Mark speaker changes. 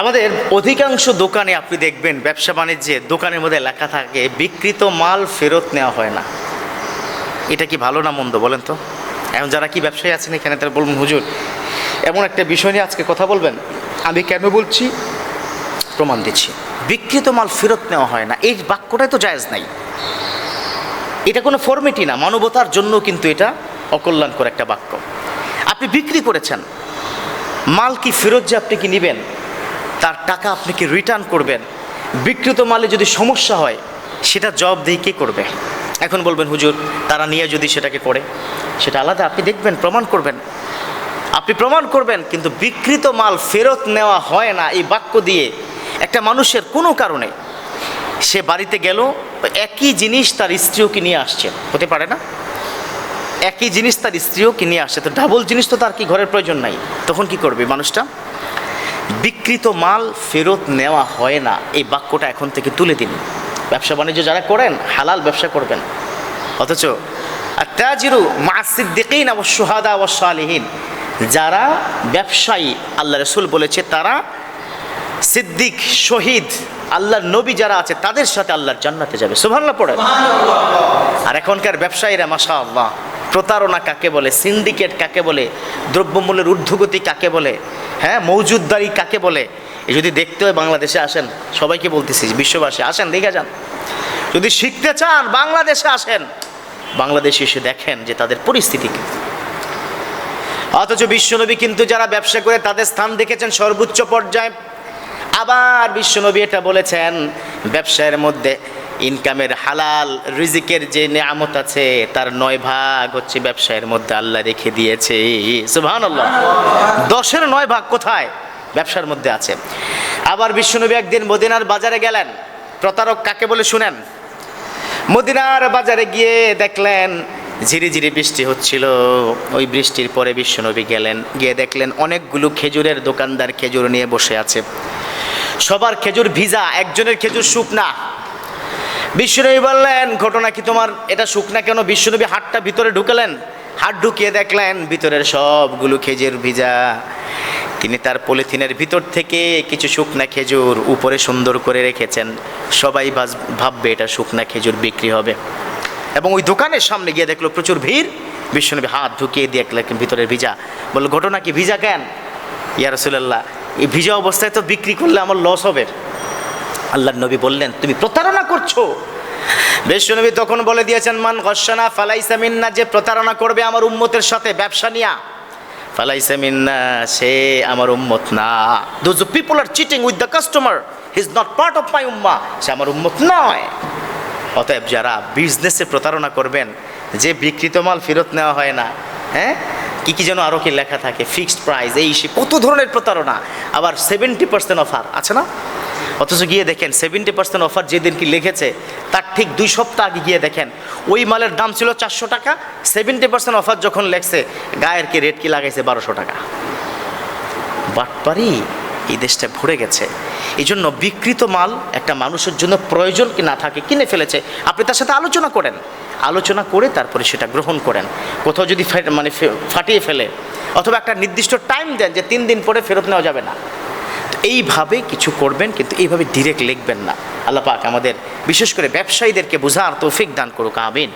Speaker 1: আমাদের অধিকাংশ দোকানে আপনি দেখবেন ব্যবসা বাণিজ্যে দোকানের মধ্যে লেখা থাকে বিকৃত মাল ফেরত নেওয়া হয় না। এটা কি ভালো না মন্দ বলেন তো? এখন যারা কি ব্যবসায়ী আছেন এখানে তারা বলবেন হুজুর, এমন একটা বিষয় নিয়ে আজকে কথা বলবেন। আমি কেন বলছি? প্রমাণ দিচ্ছি। বিকৃত মাল ফেরত নেওয়া হয় না। এই বাক্যটাই তো জায়েজ নাই। এটা কোনো ফর্মেটি না। মানবতার জন্য কিন্তু এটা অকল্যাণকর একটা বাক্য। আপনি বিক্রি করেছেন। মাল কি ফেরত যে আপনি কি নেবেন? তার টাকা আপনি কি রিটার্ন করবেন? বিকৃত মালে যদি সমস্যা হয়, সেটা জবাব দিয়ে কে করবে? এখন বলবেন, হুজুর, তারা নিয়ে যদি সেটাকে করে, সেটা আলাদা। আপনি দেখবেন, প্রমাণ করবেন। আপনি প্রমাণ করবেন, কিন্তু বিকৃত মাল ফেরত নেওয়া হয় না এই বাক্য দিয়ে একটা মানুষের কোনো কারণে। সে বাড়িতে গেল, একই জিনিস তার স্ত্রীও কি নিয়ে আসছে। হতে পারে না? একই জিনিস তার স্ত্রীও কি নিয়ে আসছে। তো ডাবল জিনিস তো তার কি ঘরের প্রয়োজন নাই? তখন কি করবে মানুষটা? বিকৃত মাল ফেরত নেওয়া হয় না। এই বাক্যটা এখন থেকে তুলে দিন। ব্যবসা বাণিজ্য যারা করেন হালাল ব্যবসা করবেন। অথচ আর তাজিরু মাসিদ্দিকিন ও সোহাদা ও সালিহীন যারা ব্যবসায়ী আল্লাহ রসুল বলেছে তারা সিদ্দিক শহীদ আল্লাহর নবী যারা আছে তাদের সাথে আল্লাহর জান্নাতে যাবে। সুভাল্লা পড়ে আর এখনকার ব্যবসায়ীরা মাসা আল্লাহ প্রতারণা কাকে বলে সিন্ডিকেট কাকে বলে, দ্রব্যমূল্যের ঊর্ধ্বগতি কাকে বলে হ্যাঁ মৌজুদদারি কাকে বলে যদি দেখতে হয় বাংলাদেশে আসেন, সবাইকে বলতেছি, বিশ্ববাসী আসেন, দেখে যান। যদি শিখতে চান, বাংলাদেশে আসেন, বাংলাদেশে এসে দেখেন যে তাদের পরিস্থিতি কি। অথচ বিশ্বনবী কিন্তু যারা ব্যবসা করে তাদের স্থান দেখেছেন সর্বোচ্চ পর্যায়ে। আবার বিশ্বনবী এটা বলেছেন, ব্যবসায়ের মধ্যে ইনকামের হালাল, রিজিকের যে নিয়ামত আছে, তার নয় ভাগ হচ্ছে ব্যবসায়ের মধ্যে আল্লাহ রেখে দিয়েছে। দশের নয় ভাগ কোথায়? ব্যবসার মধ্যে আছে। আবার বিশ্বনবী একদিন মদিনার বাজারে গেলেন। প্রতারক কাকে বলে শুনেন? মদিনার বাজারে গিয়ে দেখলেন, ঝিরি ঝিরি বৃষ্টি হচ্ছিল। ওই বৃষ্টির পরে বিশ্বনবী গেলেন, গিয়ে দেখলেন অনেকগুলো খেজুরের দোকানদার খেজুর নিয়ে বসে আছে। সবার খেজুর ভিজা, একজনের খেজুর শুকনা। বিশ্বনবী বললেন, ঘটনা কি তোমার? এটা শুকনা কেন? বিশ্বনবী হাটটা ভিতরে ঢুকালেন হাট ঢুকিয়ে দেখলেন ভিতরের সবগুলো খেজুর ভিজা। তিনি তার পলিথিনের ভিতর থেকে কিছু শুকনা খেজুর উপরে সুন্দর করে রেখেছেন। সবাই ভাববে এটা শুকনা খেজুর বিক্রি হবে। এবং ওই দোকানের সামনে গিয়ে দেখল প্রচুর ভিড়। বিশ্বনবী হাত ঢুকিয়ে দেখলেন ভিতরের ভিজা। বলল, ঘটনা কি? ভিজা কেন? ইয়া রসুল্লাহ এই ভিজা অবস্থায় তো বিক্রি করলে আমার লস হবে। আল্লাহ নবী বললেন, তুমি প্রতারণা করছ? বিশ্বনবী তখন বলে দিয়েছেন, মান গসানা ফালাইসা মিন্না যে প্রতারণা করবে আমার উম্মতের সাথে ব্যবসা নিয়া। ফালাইসা মিন্না, সে আমার উম্মত না। Those people are cheating with the customer is not part of my উম্মা সে আমার উম্মত নয়। অতএব যারা বিজনেসে প্রতারণা করবেন, যে বিকৃত মাল ফেরত নেওয়া হয় না হ্যাঁ? কি কি যেন আরও কি লেখা থাকে ফিক্সড প্রাইস এই সে কত ধরনের প্রতারণা। আবার সেভেন্টি পার্সেন্ট অফার আছে না? অথচ গিয়ে দেখেন সেভেন্টি পার্সেন্ট অফার যেদিন কি লিখেছে, তার ঠিক দুই সপ্তাহ আগে গিয়ে দেখেন, ওই মালের দাম ছিল চারশো টাকা সেভেন্টি পার্সেন্ট অফার যখন লেখছে, গায়ের কি রেট কি লাগাইছে বারোশো টাকা। বাটপারি এই দেশটা ভরে গেছে। এই জন্য বিকৃত মাল একটা মানুষের জন্য প্রয়োজন কি না থাকে, কিনে ফেলেছে। আপনি তার সাথে আলোচনা করেন। আলোচনা করে তারপরে সেটা গ্রহণ করেন। কোথাও যদি মানে ফাটিয়ে ফেলে, অথবা একটা নির্দিষ্ট টাইম দেন যে তিন দিন পরে ফেরত নেওয়া যাবে না। তো এইভাবে কিছু করবেন, কিন্তু এইভাবে ডিরেক্ট লিখবেন না। আল্লাহ পাক আমাদের, বিশেষ করে ব্যবসায়ীদেরকে বোঝার তৌফিক দান করুক আমিন।